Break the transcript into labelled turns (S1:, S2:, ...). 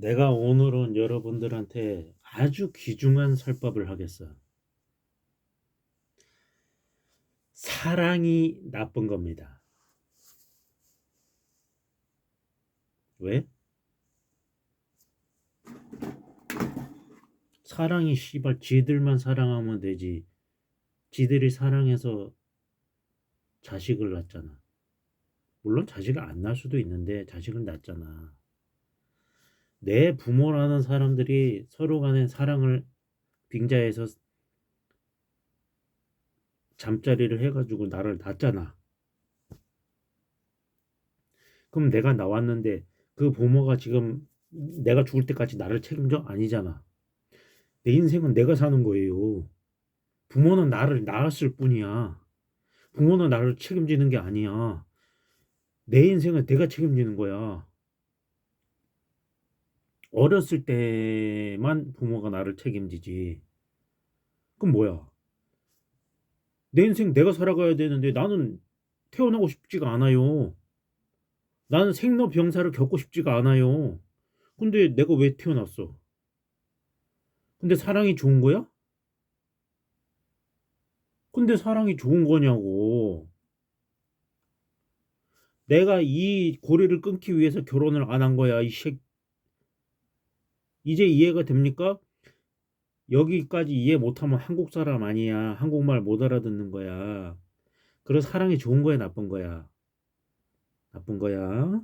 S1: 내가 오늘은 여러분들한테 아주 귀중한 설법을 하겠어. 사랑이 나쁜 겁니다. 왜? 사랑이 씨발 지들만 사랑하면 되지. 지들이 사랑해서 자식을 낳잖아. 물론 자식을 안 낳을 수도 있는데 자식을 낳잖아. 내 부모라는 사람들이 서로 간의 사랑을 빙자해서 잠자리를 해가지고 나를 낳잖아. 그럼 내가 나왔는데 그 부모가 지금 내가 죽을 때까지 나를 책임져? 아니잖아. 내 인생은 내가 사는 거예요. 부모는 나를 낳았을 뿐이야. 부모는 나를 책임지는 게 아니야. 내 인생은 내가 책임지는 거야. 어렸을 때만 부모가 나를 책임지지. 그럼 뭐야? 내 인생 내가 살아가야 되는데 나는 태어나고 싶지가 않아요. 나는 생로병사를 겪고 싶지가 않아요. 근데 내가 왜 태어났어? 근데 사랑이 좋은 거야? 근데 사랑이 좋은 거냐고. 내가 이 고리를 끊기 위해서 결혼을 안 한 거야, 이 새. 이제 이해가 됩니까? 여기까지 이해 못하면 한국 사람 아니야. 한국말 못 알아듣는 거야. 그래서 사랑이 좋은 거야, 나쁜 거야? 나쁜 거야.